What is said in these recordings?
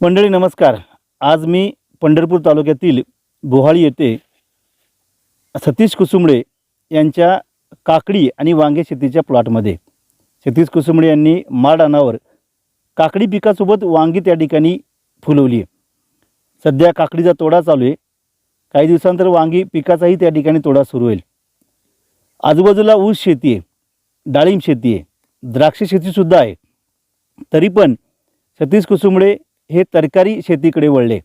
मंडळी नमस्कार. आज मी पंढरपूर तालुक्यातील बोहाळी येथे सतीश कुसुंबळे यांच्या काकडी आणि वांगे शेतीच्या प्लॉटमध्ये. सतीश कुसुंबळे यांनी माड काकडी पिकासोबत वांगी त्या ठिकाणी फुलवली आहे. सध्या काकडीचा तोडा चालू आहे. काही दिवसांतर वांगी पिकाचाही त्या ठिकाणी तोडा सुरू होईल. आजूबाजूला ऊस शेती आहे डाळिंब शेती आहे द्राक्ष शेतीसुद्धा आहे. तरी पण सतीश कुसुंबळे हे तरकारी शेतीकडे वळले.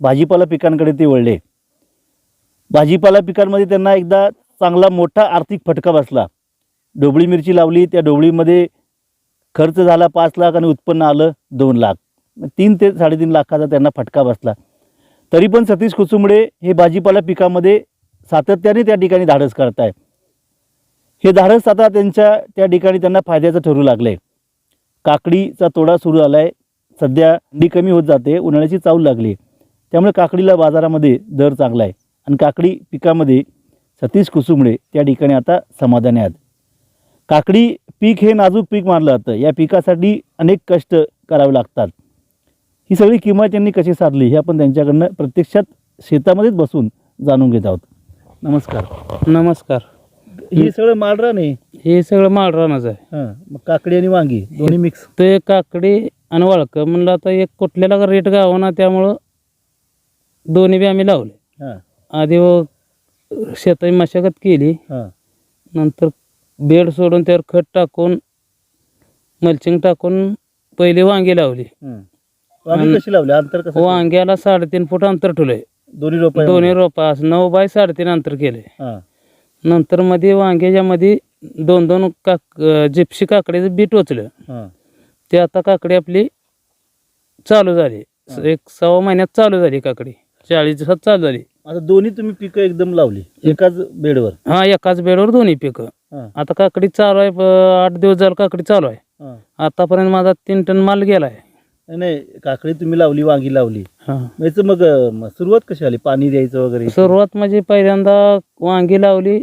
भाजीपाला पिकांकडे ते वळले. भाजीपाला पिकांमध्ये त्यांना एकदा चांगला मोठा आर्थिक फटका बसला. डोबळी मिरची लावली त्या डोबळीमध्ये खर्च झाला पाच लाख आणि उत्पन्न आलं दोन लाख. तीन ते साडेतीन लाखाचा त्यांना फटका बसला. तरी पण सतीश कुसुंबडे हे भाजीपाला पिकामध्ये सातत्याने त्या ठिकाणी धाडस करत आहे हे धाडस आता त्यांच्या त्या ठिकाणी त्यांना फायद्याचं ठरू लागलं आहे काकडीचा तोडा सुरू झाला आहे सध्या अंडी कमी होत जाते उन्हाळ्याची चावल लागली. त्यामुळे काकडीला बाजारामध्ये दर चांगला आहे आणि काकडी पिकामध्ये सतीश कुसुमडे त्या ठिकाणी आता समाधानी आहेत. काकडी पीक हे नाजूक पीक मानलं जातं. या पिकासाठी अनेक कष्ट करावे लागतात. ही सगळी किंमत त्यांनी कशी साधली हे आपण त्यांच्याकडनं प्रत्यक्षात शेतामध्येच बसून जाणून घेत आहोत. नमस्कार. नमस्कार. हे सगळं मालरान आहे? हे सगळं माळरानच आहे. हां मग काकडी आणि वांगी दोन्ही मिक्स ते काकडी आणि वाळक म्हणलं आता एक कुठल्याला रेट गावना त्यामुळं दोन्ही बी आम्ही लावले. हां. आधी व शेताची मशागत केली. हां. नंतर बेड सोडून त्यावर खत टाकून मल्चिंग टाकून पहिली वांगी लावली. हं. वांगी कशी लावली? अंतर कसं वांग्याला साडेतीन फूट अंतर ठेवलंय. दोन्ही रोप दोन्ही रोपा असं नऊ बाय साडेतीन अंतर केले हां. नंतर मध्ये वांग्याच्या मध्ये दोन दोन काक जिप्सी काकडीचं बी टोचलं. हां. ते आता काकडी आपली चालू झाली. एक सव्वा महिन्यात चालू झाली काकडी. चाळीस दिवसात चालू झाली. आता दोन्ही तुम्ही पिकं एकदम लावली. एकाच बेडवर. हा एकाच बेडवर दोन्ही पिकं. हां. आता काकडी चालू आहे प- आठ दिवस झालं काकडी चालू आहे. हां. आतापर्यंत माझा तीन टन माल गेला आहे नाही, नाही काकडी तुम्ही लावली वांगी लावली. हा. याचं मग अं, मग सुरुवात कशी आली? पाणी द्यायचं वगैरे? सुरुवात म्हणजे पहिल्यांदा वांगी लावली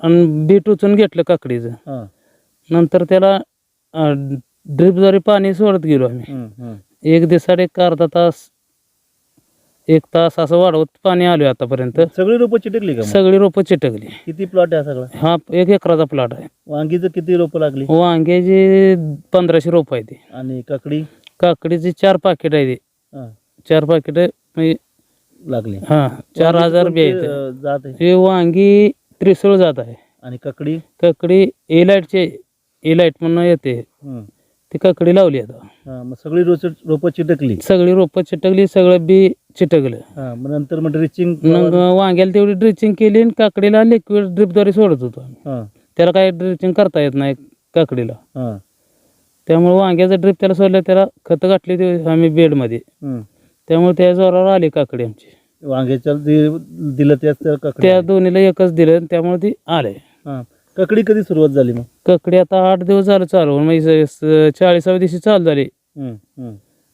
आणि बी टोचून घेतलं काकडीचं. हां. नंतर त्याला ड्रिपद्वारे पाणी सोडत गेलो आम्ही. एक दिवसाड एक अर्धा तास एक तास असं वाढवत पाणी आलो आतापर्यंत. सगळी रोपं चिटकली का मग? सगळी रोपं चिटकली. किती प्लॉट आहे हा सगळा? हा एक एकराचा प्लॉट आहे. वांगीचं किती रोपं लागली? वांग्याची पंधराशे रोप आहे ते. आणि काकडी? काकडीची चार पाकिट आहे ते. हां. चार पाकिट म्हणजे लागली. हा चार हजार बी जात आहे? हे वांगी त्रिसूळ जात आहे. आणि काकडी? काकडी एलाईटचे एलाईट म्हणून येते. हं. ती काकडी लावली आता. हां मग सगळी रोच रोपं चिटकली. सगळी रोपं चिटकली सगळं बी चिटकलं. हां मग नंतर मग ड्रिचिंग मग वांग्याला तेवढी ड्रिचिंग केली आणि काकडीला लिक्विड ड्रिपद्वारे सोडत होतो आम्ही. हां. त्याला काही ड्रिचिंग करता येत नाही काकडीला. हां. त्यामुळे वांग्याचं ड्रिप त्याला सोडलं त्याला खतं घातली ते आम्ही बेडमध्ये हं. त्यामुळे त्या जोरावर आली काकडी आमची. वांग्याच्या दि- दिलं त्याच तर काकडी? त्या दोन्हीला एकच दिलं त्यामुळे ती आले. हां. काकडी कधी सुरुवात झाली मग? काकडी आता आठ दिवस झालं चालू. म्हणजे स- स- चाळीसाव्या दिवशी चालू झाली.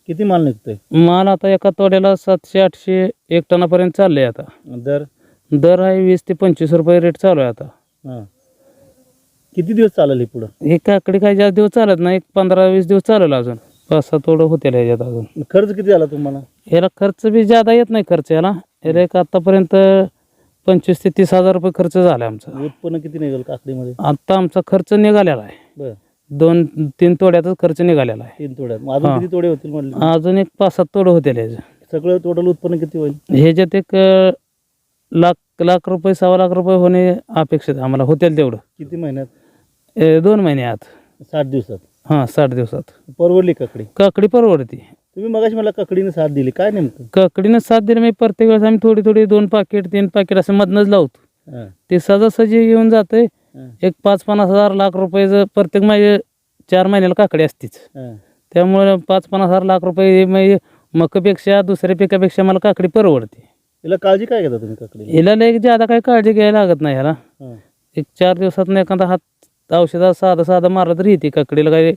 किती माल निघतोय? माल आता एका तोड्याला सातशे आठशे एक टनापर्यंत चाललंय आता. दर? दर आहे वीस ते पंचवीस रुपये रेट चालू आहे आता. हां. किती दिवस चालेल हे पुढं? हे काकडी काही जास्त दिवस चालत नाही एक पंधरा वीस दिवस चालेल अजून. पाच सात तोडं होतील ह्याच्यात अजून. खर्च किती झाला तुम्हाला? ह्याला खर्च बी जादा येत नाही खर्च याला. याला एक आतापर्यंत पंचवीस ते तीस हजार रुपये खर्च झाला आमचा. उत्पन्न किती निघेल काकडीमध्ये? आता आमचा खर्च निघालेला आहे. बर. दोन तीन तोड्यातच खर्च निघालेला आहे. तीन तोड्यात. मग अजून हां. किती तोडे होतील म्हटले अजून एक पाच सात तोडं होतील ह्याचं सगळं टोटल उत्पन्न किती होईल? ह्याच्यात एक अं, लाख लाख रुपये सव्वा लाख रुपये होणे अपेक्षित आहे. आम्हाला होतील तेवढं. किती महिन्यात? ए, दोन महिने आत. साठ दिवसात. हां साठ दिवसात. परवडली काकडी? काकडी परवडती. तुम्ही मगाशी मला काकडीने साथ दिली. काय नेमकं? काकडीनं सात दिले मी प्रत्येक वेळेस आम्ही थोडी थोडी दोन पाकिट तीन पाकिट असं मधनच लावतो. हां, ते सहजासहजी येऊन जाते एक पाच पन्नास हजार लाख रुपयाचं प्रत्येक माझे चार महिन्याला काकडी असतीच. हां. त्यामुळे पाच पन्नास हजार लाख रुपये हे म्हणजे मकापेक्षा दुसऱ्या पिकापेक्षा मला काकडी परवडते. याला काळजी काय घेता तुम्ही काकडी? हिला लय ज्यादा काही काळजी घ्यायला लागत नाही ह्याला. एक चार दिवसात एखादा हात औषधात साधं साधं मारलं तरी येते. काकडीला काही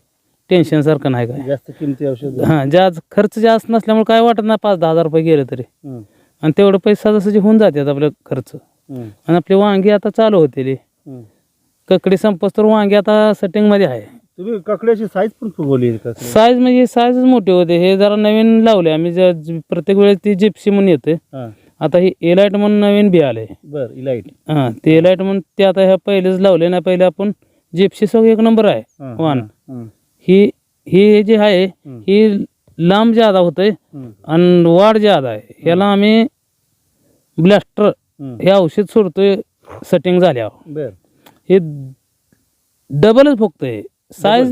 टेन्शन सारखं नाही काय. जास्त किमती औषध. हां जास्त खर्च जास्त नसल्यामुळे काय वाटत नाही पाच दहा हजार रुपये गेले तरी. हं, आणि तेवढं पैसा जसं होऊन जातात आपलं खर्च. हं, आणि आपली वांगी आता चालू होते हं. ककडी संपस तर वांगी आता सेटिंगमध्ये आहे. तुम्ही काकड्याची साईज पण फुगवली काकडी. साईज म्हणजे साईजच मोठे होते. हे जरा नवीन लावले. आम्ही ज- ज- प्रत्येक वेळेस ती जिप्सी म्हणून येते. हां. आता ही एलाइट म्हणून नवीन बी आले. बर इलाईट हां ते एलाइट म्हणून ते आता ह्या पहिलेच लावले. ना पहिले आपण जिप्सी सगळं एक नंबर आहे. वाहन हां, ही. जी आहे हं. लांब ज्यादा होतंय आणि वाढ ज्यादा आहे. ह्याला आम्ही ब्लॅस्टर हं. औषध सोडतोय सेटिंग झाल्यावर. हे डबलच फुगतंय. साईज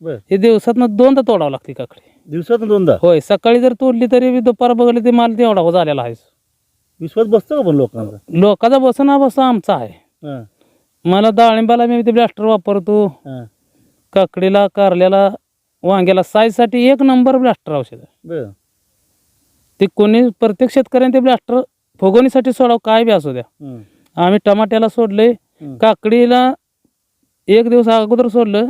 बर. हे दिवसातनं दोनदा तोडावं लागते काकडी. दिवसातून दोनदा? होय सकाळी जर तोडली तरी दुपार बघले ते माल तेवढा झालेला आहे. विश्वास बसतो का पण लोकांचा? लोकांचा बस ना बस आमचा आहे. मला डाळिंबाला मी ते ब्लॅस्टर वापरतो. काकडीला कारल्याला वांग्याला साईजसाठी एक नंबर ब्लॅस्टर औषध आहे. ते कोणी प्रत्येक शेतकऱ्याने ते ब्लॅस्टर फुगवणीसाठी सोडावं काय बी असू द्या. आम्ही टमाट्याला सोडले काकडीला एक दिवस अगोदर सोडलं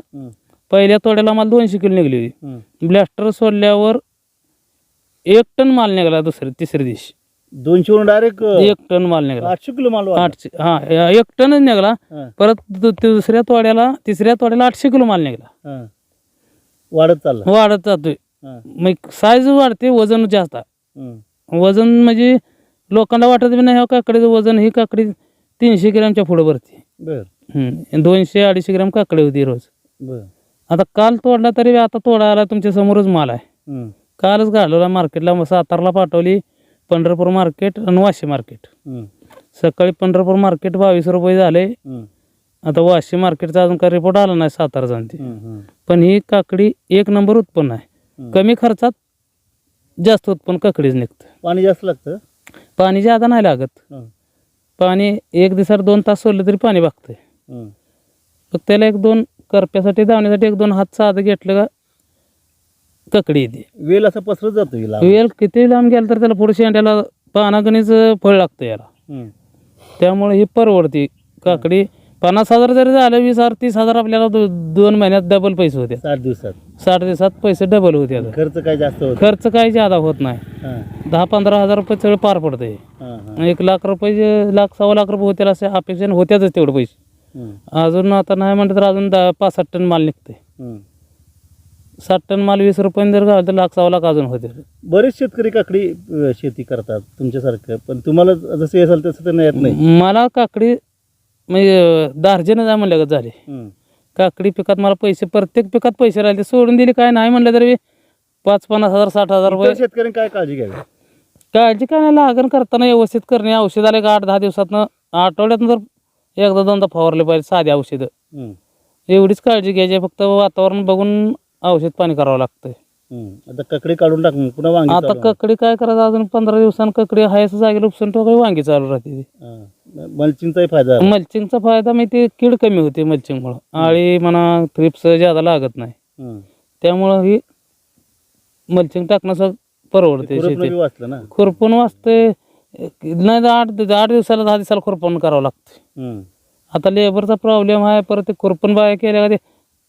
पहिल्या तोड्याला मला दोनशे किलो निघली होती. ब्लॅस्टर सोडल्यावर एक टन माल निघाला दुसऱ्या तिसऱ्या दिवशी. दोनशे वरून डायरेक्ट एक टन माल निघाला. आठशे किलो माल वाढला. आठशे हा एक टनच निघाला. हां, परत दु- दुसऱ्या तोड्याला तिसऱ्या तोड्याला आठशे किलो माल निघाला. हां. वाढत चालला. वाढत जातोय. हां, मग साईज वाढते वजन जास्त. वजन म्हणजे लोकांना वाटत बी नाही ह्या काकडीचं वजन ही काकडी तीनशे ग्रॅमच्या पुढे भरते. बर. हम्म. दोनशे अडीचशे ग्रॅम काकडी होती रोज. बर. आता काल तोडला तरी बी आता तोडा आला तुमच्या समोरच माल आहे. कालच गाडलेला मार्केटला मग सातारला पाठवली. पंढरपूर मार्केट आणि वाशी मार्केट. सकाळी पंढरपूर मार्केट बावीस रुपये झाले. आता वाशी मार्केटचा अजून काही रिपोर्ट आला नाही सातारा जाणते पण ही काकडी एक नंबर उत्पन्न आहे. कमी खर्चात जास्त उत्पन्न काकडीच निघतं. पाणी जास्त लागतं? पाणी ज्यादा नाही लागत. पाणी एक दिवसात दोन तास सोडलं तरी पाणी बघतंय हं. फक्त त्याला एक दोन करप्यासाठी धावण्यासाठी एक दोन हात साधं घेतलं का ककडी येते. वेल असा पसरत जातो हिला वेल किती लांब गेला तर त्याला पुढे शेंड्याला पानागणीच फळ लागतं याला. हं, त्यामुळे ही परवडते काकडी. पन्नास हजार जरी झालं वीस हजार तीस हजार आपल्याला दो, दोन महिन्यात डबल पैसे होते साठ दिवसात. साठ दिवसात पैसे डबल होते आता खर्च काय जास्त होत? खर्च काही ज्यादा होत नाही. हां. दहा पंधरा हजार रुपये सगळं पार पडतंय. हां हां. एक लाख रुपये जे- लाख सव्वा लाख रुपये होतील असे अपेक्षा होत्याच तेवढे पैसे. अजून आता नाही म्हणलं तर अजून दहा पाच साठ टन माल निघते. साठ टन माल वीस रुपयाने जर घाल तर लाख सव्वा लाख अजून होते. बरेच शेतकरी काकडी अ, शेती करतात तुमच्यासारखं पण तुम्हाला जसं असेल तसं त्यांना येत नाही. मला काकडी म्हणजे दार्जिनं जा म्हणलं का झाले. काकडी पिकात मला पैसे प्रत्येक पिकात पैसे राहिले सोडून दिले काय नाही म्हणलं तरी पाच पन्नास हजार साठ हजार रुपये. शेतकऱ्यांनी काय काळजी घ्यावी? काळजी काय नाही लागण करताना व्यवस्थित करणे औषध आले का आठ दहा दिवसातनं आठवड्यातनं जर एकदा दोनदा फवारले पाहिजे साधी औषधं. एवढीच काळजी घ्यायची. फक्त वातावरण बघून औषध पाणी करावं लागतंय. आता काकडी काढून टाक मग पुन्हा वांगी आता चालू. ककडी काय करायचं अजून पंधरा दिवसांनी ककडी हायस जागेला उपसून ठेवायची वांगी चालू राहते ती. हां. मल्चिंगचाही फायदा आहे. मल्चिंगचा फायदा ते कीड कमी होते मल्चिंगमुळं आळी म्हणा थ्रिप्स ज्यादा लागत नाही हं. त्यामुळं ही मल्चिंग टाकणं सग परवडते खुरपणं बी शेती वाचलं ना खुरपून वाचते नाही तर आठ आठ दिवसाला दहा दिवसाला खुरपण करावं लागते हं, आता लेबरचा प्रॉब्लेम आहे परत ते खुरपण बाया केल्या का ते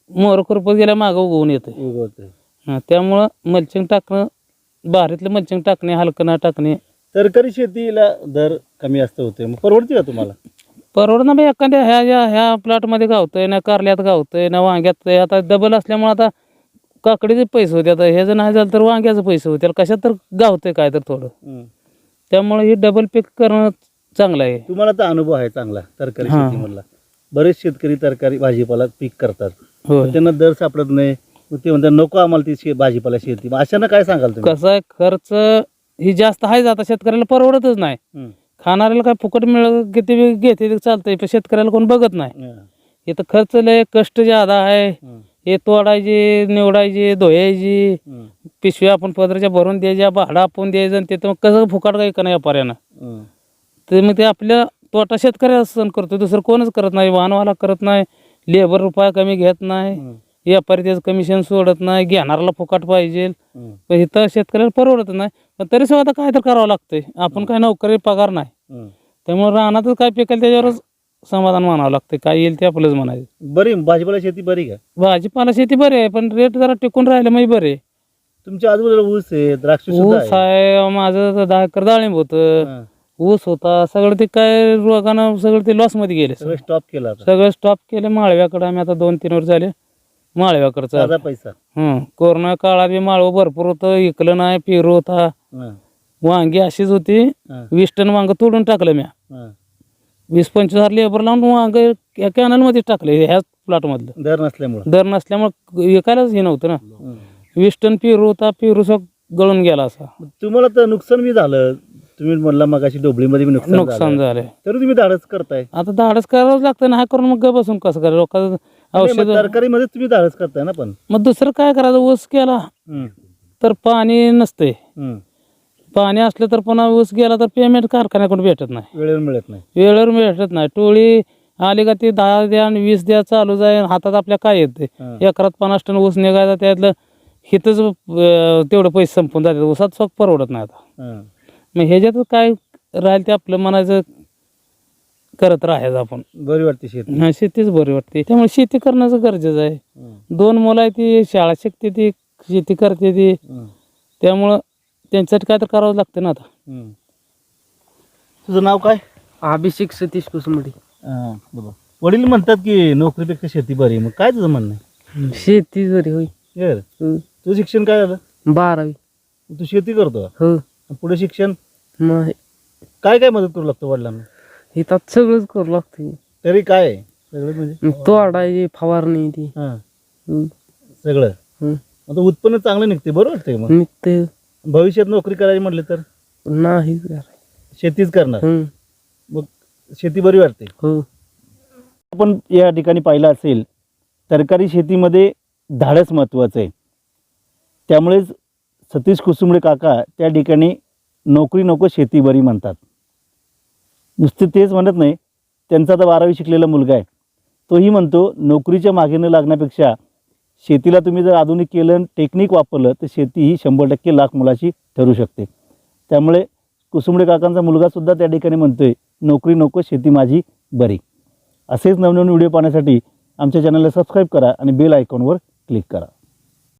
मोर खुरपत गेल्या मागं उगवून येते. त्यामुळं मल्चिंग टाकणं बाहेरीतलं मल्चिंग टाकणे हलकं ना टाकणे. तरकारी शेतीला दर कमी जास्त होते मग परवडते का तुम्हाला? परवडणं बी एखाद्या ह्या ज्या ह्या प्लॉटमध्ये गावतंय ना कारल्यात गावतंय ना वांग्यात. आता डबल असल्यामुळे आता काकडीचे पैसे होते. आता हे जर नाही झालं तर वांग्याचे पैसे होते. कशात तर गावतंय काय तर थोडं. हं. त्यामुळे हे डबल पीक करणं चांगलं आहे. तुम्हाला तर अनुभव आहे चांगला तरकारी हां. शेतीमधला. बरेच शेतकरी तरकारी भाजीपाला पीक करतात. होय पण त्यांना दर सापडत नाही मग ते म्हणतात नको आम्हाला ती शे भाजीपाला शेती मग अशांना काय सांगाल तुम्ही कसं आहे खर्च ही जास्त आहे आता शेतकऱ्याला परवडतच नाही हं. खाणाऱ्याला काय फुकट मिळ किती बी घेते ते चालतंय पण शेतकऱ्याला कोण बघत नाही हां. इथं खर्च लय कष्ट ज्यादा आहे हं. हे तोडायचे निवडायचे धुयायची हं. पिशव्या आपण पदराच्या भरून द्यायच्या भाडं आपण द्यायचं आणि ते तर मग कसं फुकाट काही का नाही व्यापाऱ्यानं हं. ते मग ते आपल्या तोटा शेतकऱ्याला सहन करतो दुसरं कोणच करत नाही वाहनवाला करत नाही लेबर रुपया कमी घेत नाही. व्यापारी त्याचं कमिशन सोडत नाही घेणाराला फुकाट पाहिजे. पण इथं शेतकऱ्याला परवडत नाही. पण तरी सुद्धा आता काय तर करावं लागतंय. आपण काय नोकरी पगार नाही. त्यामुळे रानातच काय पिकेल त्याच्यावरच समाधान मानावं लागतं काय येईल ते आपलंच म्हणायचं. बरी भाजीपाला शेती बरी का? भाजीपाला शेती बरी आहे पण रेट जरा टिकून राहिले म्हणजे बरे तुमच्या आजूबाजूला ऊस आहे द्राक्ष ऊस आहे. माझं दहा एकर डाळिंब होतं. ऊस होता सगळं ते काय रोगानं सगळं ते लॉसमध्ये गेले सगळं. स्टॉप केला आता. सगळं स्टॉप केले माळव्याकडे आम्ही आता दोन तीन वर्ष झाले. माळव्याकडचा पैसा. हं कोरोना काळात बी माळवं भरपूर होतं इकलं नाही पेरू होता. हां. वांगी अशीच होती. हां. वीस टन वांग तोडून टाकलं म्या. हां. वीस पंचवीस हजार लेबर लावून वांग या कॅनलमध्ये टाकले ह्याच प्लॉटमधलं दर नसल्यामुळं. दर नसल्यामुळे विकायलाच हे नव्हतं ना. हं. वीस टन पेरू होता पेरू सग गळून गेला असा. तुम्हाला तर नुकसान बी झालं. तुम्ही म्हणला मग अशी डोबळीमध्ये बी नुकसान नुकसान झालं झालंय. तरी तुम्ही धाडस करताय. आता धाडस करावंच लागतं ना हा करून मग बसून कसं करा? लोकांचं नाही, मग औषध तरकारीमध्ये तुम्ही धाडस करताय ना पण. मग दुसरं काय करायचं ऊस केला. तर पाणी नसते हं. पाणी असलं तर पुन्हा ऊस गेला तर पेमेंट कारखान्याकडून भेटत नाही. वेळेवर मिळत नाही. वेळेवर भेटत नाही. टोळी आली का ती दहा द्या आणि वीस द्या चालू जाईल हातात आपल्या काय येते? हं. एकरात पन्नास टन ऊस निघायचा त्यातलं हिथंच अं, तेवढं पैसे संपून जातात. ऊसात स्वक परवडत नाही आता. हं. मग ह्याच्यात काय राहील ते आपलं म्हणायचं करत राहायचं आपण बरी वाटते शेती हा, शेतीच बरी वाटते त्यामुळे शेती करणं गरजेचं आहे हं. दोन मुलं आहे ती शाळा शिकते ती शेती करते ती हं. त्यामुळं त्यांच्यासाठी काय तर करावं लागतं ना आता. तुझं नाव काय अभिषेक सतीश कुसुमडी हां, बरोबर. वडील म्हणतात की नोकरीपेक्षा शेती बरी मग काय तुझं म्हणणं आहे शेती जरी होय बरं. हं. तुझं शिक्षण काय झालं बारावी तू शेती करतो का? हो पुढे शिक्षण? काय काय मदत करू लागतं वडिलांना? इथं सगळंच करू लागते. तरी काय आहे? सगळं म्हणजे तोडायची फवारणी ती. हां. सगळं. आता उत्पन्न चांगलं निघते बरोबर वाटतंय मग? निघते भविष्यात नोकरी करायची म्हटलं तर? नाही करायचं. शेतीच करणार. मग शेती बरी वाटते? हो. आपण या ठिकाणी पाहिलं असेल तरकारी शेतीमध्ये धाडस महत्त्वाचं आहे. त्यामुळेच सतीश कुसुंबडे काका त्या ठिकाणी नोकरी नको शेती बरी म्हणतात. नुसते तेच म्हणत नाही. त्यांचा आता बारावी शिकलेला मुलगा आहे. तोही म्हणतो नोकरीच्या मागे न लागण्यापेक्षा शेतीला तुम्ही जर आधुनिक केलं टेक्निक वापरलं तर शेती ही शंभर टक्के लाख मुलाची ठरू शकते. त्यामुळे कुसुंबडे काकांचा मुलगासुद्धा त्या ठिकाणी म्हणतो आहे नोकरी नको शेती माझी बरी. असेच नवनवीन व्हिडिओ पाहण्यासाठी आमच्या चॅनलला सबस्क्राईब करा आणि बेल आयकॉनवर क्लिक करा.